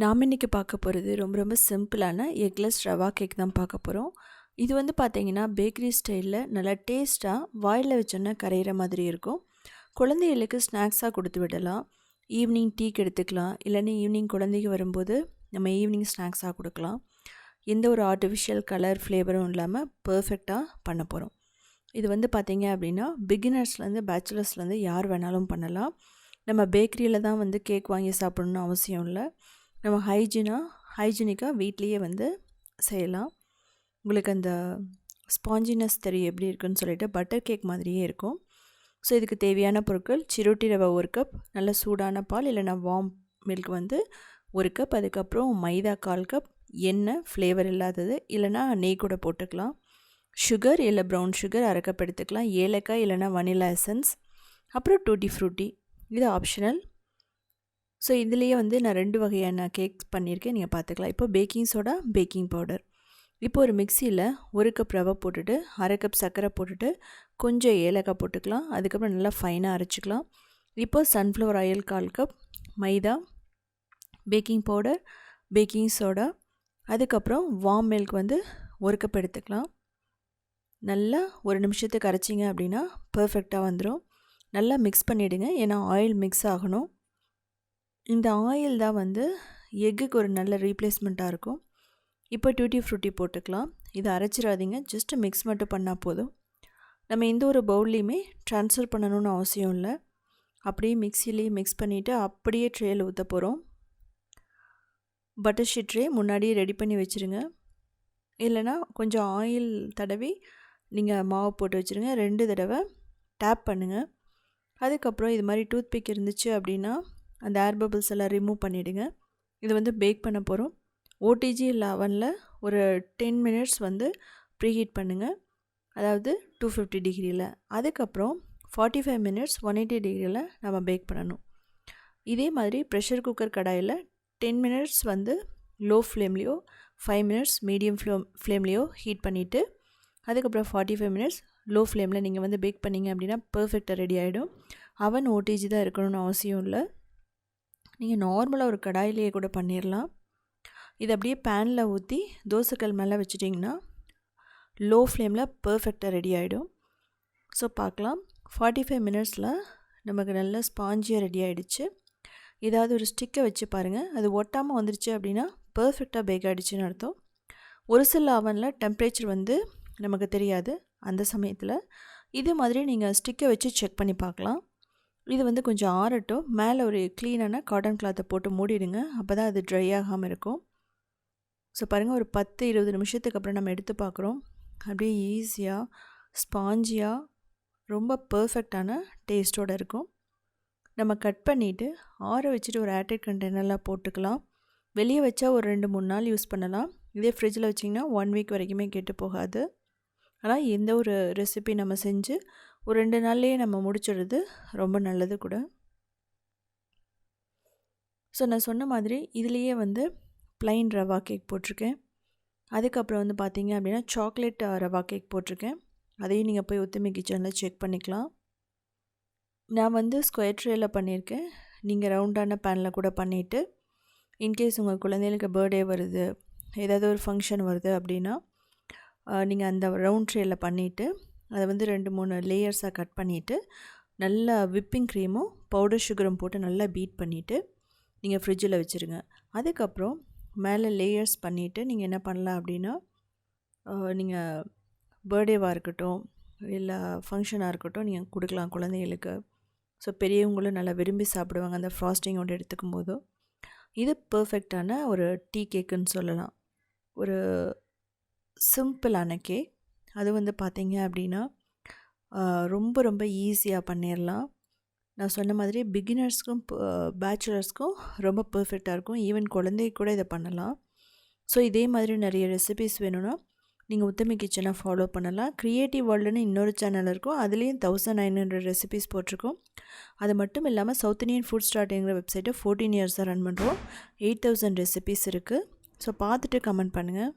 நாம் இன்றைக்கி பார்க்க போகிறது ரொம்ப ரொம்ப சிம்பிளான எக்லெஸ் ரவா கேக் தான் பார்க்க போகிறோம். இது வந்து பார்த்தீங்கன்னா பேக்கரி ஸ்டைலில் நல்லா டேஸ்ட்டாக வாயில் வச்சோன்னா கரையிற மாதிரி இருக்கும். குழந்தைகளுக்கு ஸ்நாக்ஸாக கொடுத்து விடலாம். ஈவினிங் டீக்கு எடுத்துக்கலாம். இல்லைன்னா ஈவினிங் குழந்தைக்கு வரும்போது நம்ம ஈவினிங் ஸ்நாக்ஸாக கொடுக்கலாம். எந்த ஒரு ஆர்டிஃபிஷியல் கலர் ஃப்ளேவரும் இல்லாமல் பர்ஃபெக்டாக பண்ண போகிறோம். இது வந்து பார்த்திங்க அப்படின்னா பிகினர்ஸ்லேருந்து பேச்சுலர்ஸ்லேருந்து யார் வேணாலும் பண்ணலாம். நம்ம பேக்கரியில் தான் வந்து கேக் வாங்கி சாப்பிட்ணுன்னு அவசியம் இல்லை. நம்ம ஹைஜினாக ஹைஜீனிக்காக வீட்லேயே வந்து செய்யலாம். உங்களுக்கு அந்த ஸ்பாஞ்சினஸ் தெரியும் எப்படி இருக்குன்னு சொல்லிட்டு பட்டர் கேக் மாதிரியே இருக்கும். ஸோ இதுக்கு தேவையான பொருட்கள் சிரோட்டி ரவை ஒரு கப் நல்ல சூடான பால் இல்லைனா வார்ம் மில்க் வந்து ஒரு கப் அதுக்கப்புறம் மைதா கால் கப் எண்ணெய் ஃப்ளேவர் இல்லாதது இல்லைனா நெய் கூட போட்டுக்கலாம். சுகர் இல்லை ப்ரௌன் சுகர் அரை கப் எடுத்துக்கலாம். ஏலக்காய் இல்லைனா வனிலா எசன்ஸ் அப்புறம் டூட்டி ஃப்ரூட்டி இது ஆப்ஷனல் ஸோ இதுலேயே வந்து நான் ரெண்டு வகையான கேக்ஸ் பண்ணியிருக்கேன். நீங்கள் பார்த்துக்கலாம். இப்போ பேக்கிங் சோடா பேக்கிங் பவுடர் இப்போ ஒரு மிக்சியில் ஒரு கப் ரவை போட்டுட்டு அரை கப் சர்க்கரை போட்டுட்டு கொஞ்சம் ஏலக்காய் போட்டுக்கலாம். அதுக்கப்புறம் நல்லா ஃபைனாக அரைச்சிக்கலாம். இப்போ சன்ஃப்ளவர் ஆயில் கால் cup maida baking powder baking soda அதுக்கப்புறம் வார்ம் மில்க் வந்து ஒரு கப் எடுத்துக்கலாம். நல்லா ஒரு நிமிஷத்துக்கு அரைச்சிங்க அப்படின்னா பர்ஃபெக்டாக வந்துடும் நல்லா மிக்ஸ் பண்ணிவிடுங்க ஏன்னா ஆயில் மிக்ஸ் ஆகணும். இந்த ஆயில் தான் வந்து எக்குக்கு ஒரு நல்ல ரீப்ளேஸ்மெண்ட்டாக இருக்கும். இப்போ டியூட்டி ஃப்ரூட்டி போட்டுக்கலாம். இதை அரைச்சிடாதீங்க. ஜஸ்ட்டு மிக்ஸ் மட்டும் பண்ணால் போதும். நம்ம எந்த ஒரு பவுல்லையுமே ட்ரான்ஸ்ஃபர் பண்ணணும்னு அவசியம் இல்லை. அப்படியே மிக்சிலேயே மிக்ஸ் பண்ணிவிட்டு அப்படியே ட்ரேயில் ஊற்ற போகிறோம் பட்டர் ஷீட் ட்ரே முன்னாடியே ரெடி பண்ணி வச்சுருங்க. இல்லைனா கொஞ்சம் ஆயில் தடவி நீங்கள் மாவு போட்டு வச்சுருங்க. ரெண்டு தடவை டேப் பண்ணுங்கள் அதுக்கப்புறம் இது மாதிரி டூத் பிக் இருந்துச்சு அப்படின்னா அந்த ஏர் பபிள்ஸ் எல்லாம் ரிமூவ் பண்ணிவிடுங்க இது வந்து பேக் பண்ண போகிறோம் ஓடிஜி லெவனில் ஒரு டென் மினிட்ஸ் வந்து ப்ரீஹீட் பண்ணுங்கள் அதாவது டூ ஃபிஃப்டி டிகிரியில் அதுக்கப்புறம் forty five minutes one eighty டிகிரியில் நம்ம பேக் பண்ணணும். இதே மாதிரி ப்ரெஷர் குக்கர் கடாயில் டென் மினிட்ஸ் வந்து லோ ஃப்ளேம்லேயோ ஃபைவ் மினிட்ஸ் மீடியம் ஃப்ளோ ஃப்ளேம்லேயோ ஹீட் பண்ணிவிட்டு அதுக்கப்புறம் ஃபார்ட்டி ஃபைவ் மினிட்ஸ் லோ ஃப்ளேமில் நீங்கள் வந்து பேக் பண்ணிங்க அப்படின்னா பர்ஃபெக்டாக ரெடி ஆகிடும் அவன் ஓடிஜி தான் இருக்கணும்னு அவசியம் இல்லை. நீங்கள் நார்மலாக ஒரு கடாயிலேயே கூட பண்ணிடலாம் இது அப்படியே பேனில் ஊற்றி தோசைக்கல் மேலே வச்சுட்டிங்கன்னா லோ ஃப்ளேமில் பர்ஃபெக்டாக ரெடி ஆகிடும் ஸோ பார்க்கலாம். ஃபார்ட்டி ஃபைவ் மினிட்ஸில் நமக்கு நல்ல ஸ்பாஞ்சியாக ரெடி ஆகிடுச்சு ஏதாவது ஒரு ஸ்டிக்கை வச்சு பாருங்கள் அது ஒட்டாமல் வந்துருச்சு அப்படின்னா பர்ஃபெக்டாக பேக் ஆகிடுச்சின்னு அர்த்தம். ஒரு சில அவனில் டெம்ப்ரேச்சர் வந்து நமக்கு தெரியாது அந்த சமயத்தில். இது மாதிரி நீங்கள் ஸ்டிக்கை வச்சு செக் பண்ணி பார்க்கலாம். இது வந்து கொஞ்சம் ஆறட்டும். மேலே ஒரு க்ளீனான காட்டன் கிளாத்தை போட்டு மூடிடுங்க. அப்போ தான் அது ட்ரை ஆகாமல் இருக்கும். ஸோ பாருங்கள் ஒரு பத்து இருபது நிமிஷத்துக்கு அப்புறம் நம்ம எடுத்து பார்க்குறோம். அப்படியே ஈஸியாக ஸ்பாஞ்சியாக ரொம்ப பர்ஃபெக்டான டேஸ்ட்டோடு இருக்கும். நம்ம கட் பண்ணிவிட்டு ஆற வச்சுட்டு ஒரு ஏர்டைட் கண்டெய்னரில் போட்டுக்கலாம். வெளியே வச்சா ஒரு ரெண்டு மூணு நாள் யூஸ் பண்ணலாம். இதே ஃப்ரிட்ஜில் வச்சிங்கன்னா ஒன் வீக் வரைக்குமே கெட்டு போகாது. ஆனால் எந்த ஒரு ரெசிபி நம்ம செஞ்சு ஒரு ரெண்டு நாள்லேயே நம்ம முடிச்சிடுறது ரொம்ப நல்லது கூட. ஸோ நான் சொன்ன மாதிரி இதுலேயே வந்து ப்ளைன் ரவா கேக் போட்டிருக்கேன். அதுக்கப்புறம் வந்து பார்த்தீங்க அப்படின்னா சாக்லேட் ரவா கேக் போட்டிருக்கேன். அதையும் நீங்கள் போய் ஒத்துமை கிச்சனில் செக் பண்ணிக்கலாம். நான் வந்து ஸ்கொயர் ட்ரேயில் பண்ணியிருக்கேன். நீங்கள் ரவுண்டான பேனில் கூட பண்ணிவிட்டு இன்கேஸ் உங்கள் குழந்தைகளுக்கு பர்த்டே வருது ஏதாவது ஒரு ஃபங்க்ஷன் வருது அப்படின்னா நீங்கள் அந்த ரவுண்ட் ட்ரேயில் பண்ணிவிட்டு அதை வந்து ரெண்டு மூணு லேயர்ஸாக கட் பண்ணிவிட்டு நல்லா விப்பிங் க்ரீமும் பவுடர் சுகரும் போட்டு நல்லா பீட் பண்ணிவிட்டு நீங்கள் ஃப்ரிட்ஜில் வச்சுருங்க. அதுக்கப்புறம் மேலே லேயர்ஸ் பண்ணிவிட்டு நீங்கள் என்ன பண்ணலாம் அப்படின்னா நீங்கள் பர்த்டேவாக இருக்கட்டும் இல்லை ஃபங்க்ஷனாக இருக்கட்டும் நீங்கள் கொடுக்கலாம் குழந்தைகளுக்கு. ஸோ பெரியவங்களும் நல்லா விரும்பி சாப்பிடுவாங்க. அந்த ஃப்ராஸ்டிங்கோடு எடுத்துக்கும் போதும். இது பர்ஃபெக்டான ஒரு டீ கேக்குன்னு சொல்லலாம். ஒரு சிம்பிளான கேக் அது வந்து பார்த்திங்க அப்படின்னா ரொம்ப ரொம்ப ஈஸியாக பண்ணிடலாம் நான் சொன்ன மாதிரி பிகினர்ஸ்க்கும் பேச்சுலர்ஸ்க்கும் ரொம்ப பர்ஃபெக்டாக இருக்கும். ஈவன் குழந்தை கூட இதை பண்ணலாம். ஸோ இதே மாதிரி நிறைய ரெசிபிஸ் வேணும்னா நீங்கள் உத்தமி கிச்சனை ஃபாலோ பண்ணலாம். க்ரியேட்டிவ் வேர்ல்டுன்னு இன்னொரு சேனல் இருக்கும். அதுலேயும் தௌசண்ட் நைன் ஹண்ட்ரட் ரெசிபிஸ் போட்டிருக்கோம். அது மட்டும் இல்லாமல் சவுத் இண்டியன் ஃபுட் ஸ்டார்ட்டிங்கிற வெப்சைட்டை ஃபோர்டீன் இயர்ஸாக ரன் பண்ணுறோம் எயிட் தௌசண்ட் ரெசிபிஸ் இருக்குது ஸோ பார்த்துட்டு கமெண்ட் பண்ணுங்கள்